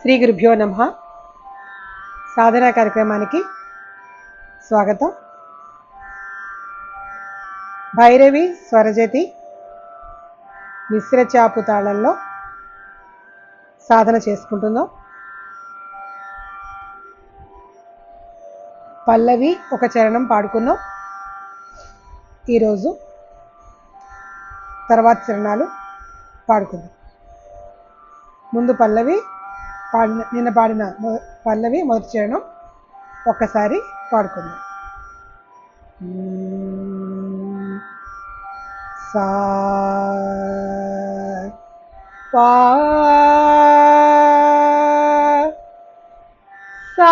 శ్రీ గురుభ్యో నమ. సాధన కార్యక్రమానికి స్వాగతం. భైరవి స్వరజతి మిశ్ర చాపు తాళంలో సాధన చేసుకుంటున్నాం. పల్లవి ఒక చరణం పాడుకున్నాం. ఈరోజు తర్వాత చరణాలు పాడుకుందాం. ముందు పల్లవి పాడిన నిన్న పాడిన మొ- పల్లవి మొదటి చరణం ఒక్కసారి పాడుకుందాం మ్మ్. సా పా సా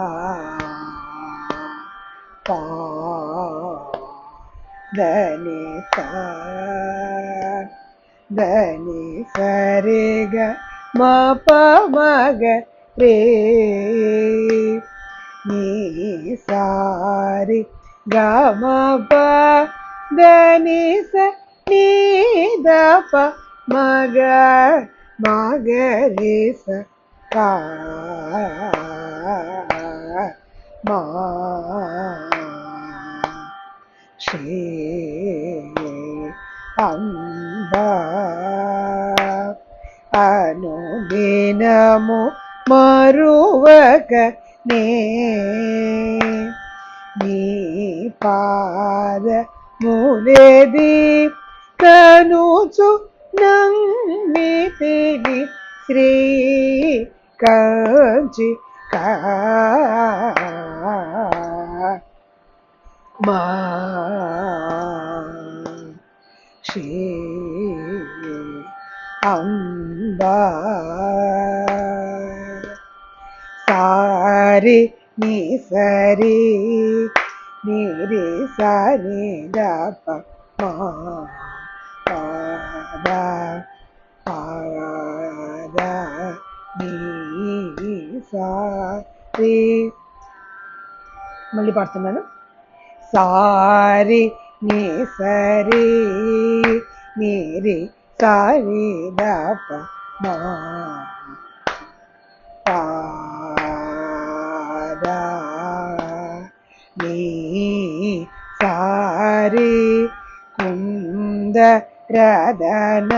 ധനി ധനി സരിഗ മപമഗ രേ. നീ സാരി ഗമപ ധനി സ നീ ദപ മഗ മഗ രേ സ കാ മാ. అంబ అనుదినము మరువక నే నీ పాద ములేది కనుచు నమ్మితిని శ్రీ కంచి కా మా శ్రీ అంబా సారి ని సరి నిరి సరి దప మా పాద పాద నీ సారి మళ్ళీ పాడుతున్నాను സാരി നീ സരി നീരി സാരി ദാപ മാ നീ സാരി കുന്ദ രദന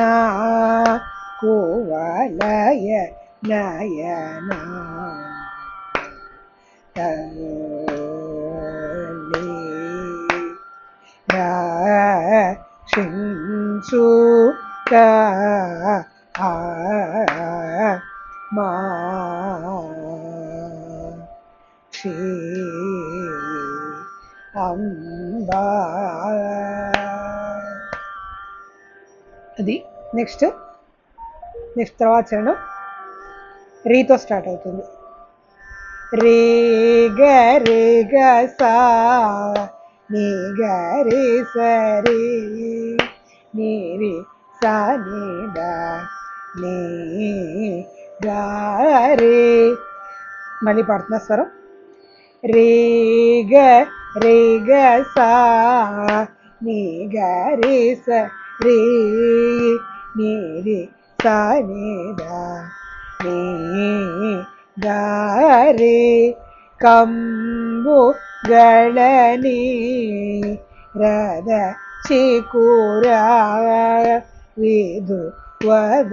കൂവലയ നയന. రక్షించు. మా. అంబా. అది నెక్స్ట్. నెక్స్ట్ తర్వాత చరణం. రీతో స్టార్ట్ అవుతుంది. రే గ రే గ సా നീ ഗരേ സരി നീരി സനിട നീ ഗാരി മണി പാടുന്ന സ്വരം. രേ ഗ രേ ഗ സാ നീ ഗരി സ രേ നീരി സനിട നീ ഗാരി കമ്പു స రే నీ రే సా నీ ద నీ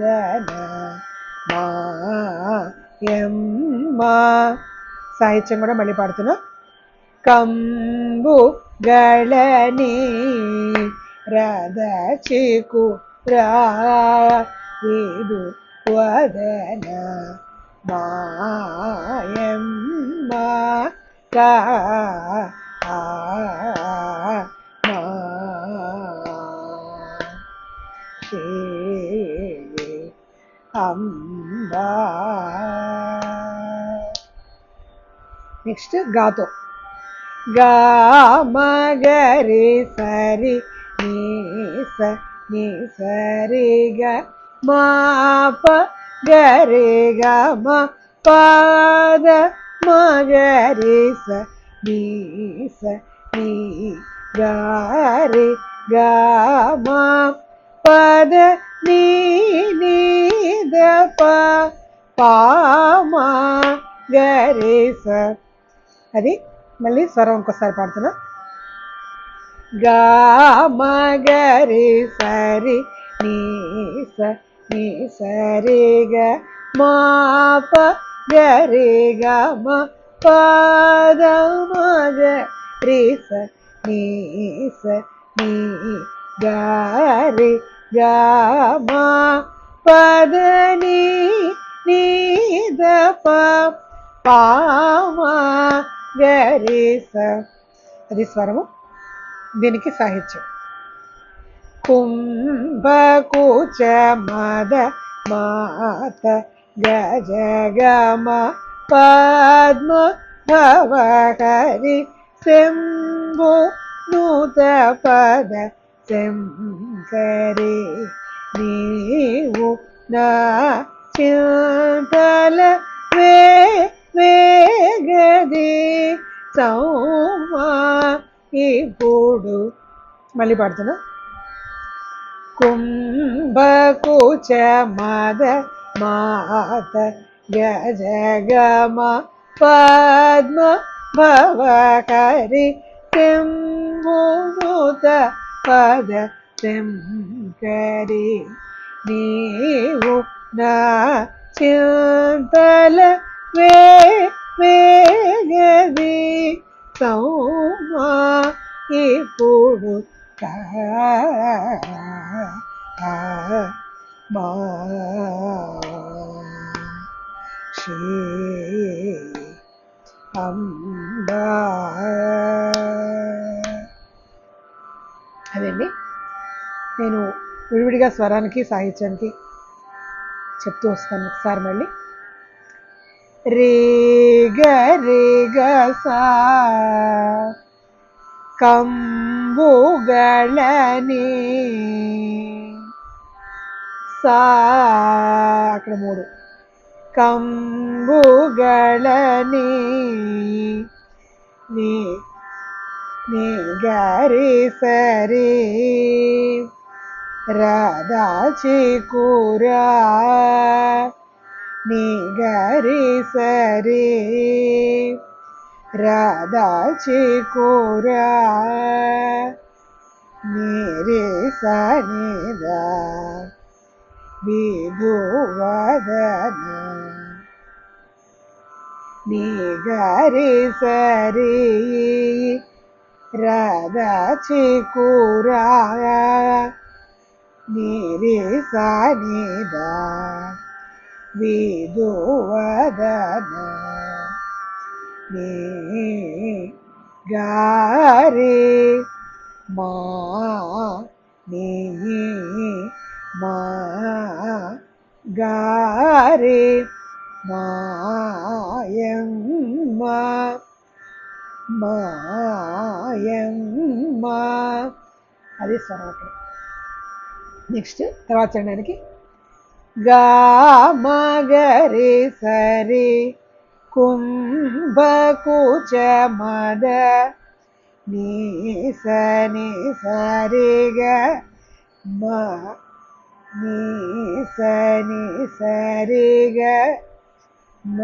ಗ ರೆ ಕಂಬು ಗಳನಿ ರದ ಚಿಕುರ ವಿದು ವದನ మాయమ్మ సాహిత్యం కూడా మళ్ళీ పాడుతున్నా కంబు గళని రద చికు రాదు వదన మాయమ్మ ga a ma she amba next గాతో గా మగరి సరి నీ స నీ సరి గ మా ప గరి గ మ పద మగరి స నీ స నీ గరి గ పద నీ నీ ద ప పా మా స. అది మళ్ళీ స్వరం ఇంకోసారి పాడుతున్నా. గా మగరి సరి నీ స నీ సరి గ మా ప. ഗരി ഗമ പാദ മഗ രീസ നീസ നീ ഗരി ഗമ. പദ നീ നീത പാമ ഗരീസ അതിസ്വരവും ഇതെനിക്ക് സഹിച്ചു. കുംഭകൂച മത മാത గజగమ పద్మ భవహరి శంభు నూత పద శంకరి నీవు నా చింతల వే వేగది సౌమా ఇప్పుడు మళ్ళీ పాడుతున్నా. కుంభకుచ మద മാത ഗജഗമ പദ്മ ഭവകരി തിംബുദ പദ തിംകരി നീവു ചിന്തല വേ വേഗതി സൗമാ ഇപ്പോൾ శ్రీ అంబా అదండి నేను విడివిడిగా స్వరానికి సాహిత్యానికి చెప్తూ వస్తాను ఒకసారి మళ్ళీ. రే గ రే గ సా కంబుగళనే സാ అక్కడ మూడు కంబుగళని నీ నీ గరి సరి రాధాచి కూరా నీ గరి సరి రాధాచి కూరా నీరే సనిదా വിഭുവദന. നീ സരി രദി കൂരാ നിരി സനിദ വിദുവദന നീ ഗാരി മാ നീ മാ గారి మాయమ్మ మాయమ్మ. అది స్వరం నెక్స్ట్ తర్వాత చేయడానికి గా మగరి సరి కుంభకుచ మద నీ సని సరిగ మా नीस निसरि ग म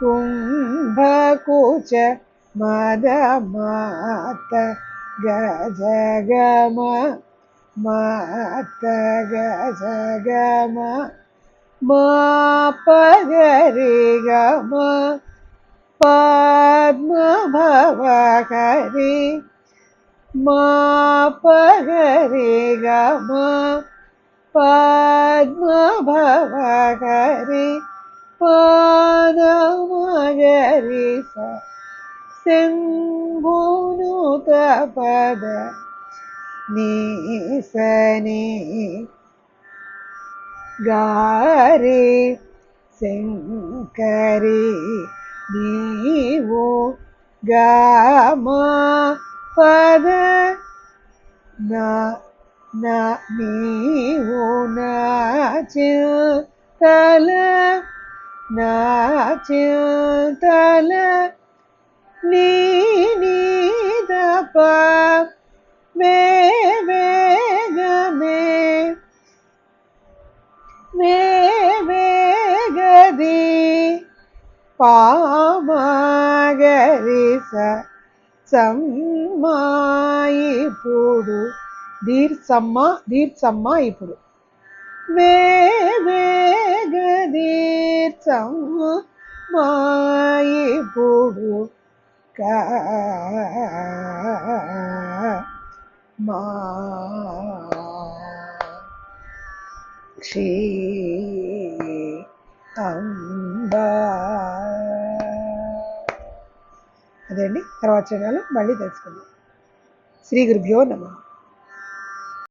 कुम्भकुच मदमात गजगम मात गजगम मापगरि गम पद्मभवकरि मापगरि गम പത്മഭവഹരി പാദമഗരി സെംഭൂനുത പദ നീസനി ഗാരി ശങ്കരി നീവോ ഗാമ പദ தல தல நீ நீதப மே வேகமே மே வேகதி பாமகரிச சம்மாயி போடு దీర్సమ్మ దీర్సమ్మ ఇప్పుడు. వేవేగదీర్సమ్మ ఇప్పుడు మా క్షీ అదండి? తర్వాత చరణాలు మళ్ళీ తెలుసుకుందాం. శ్రీ గురుభ్యో నమ.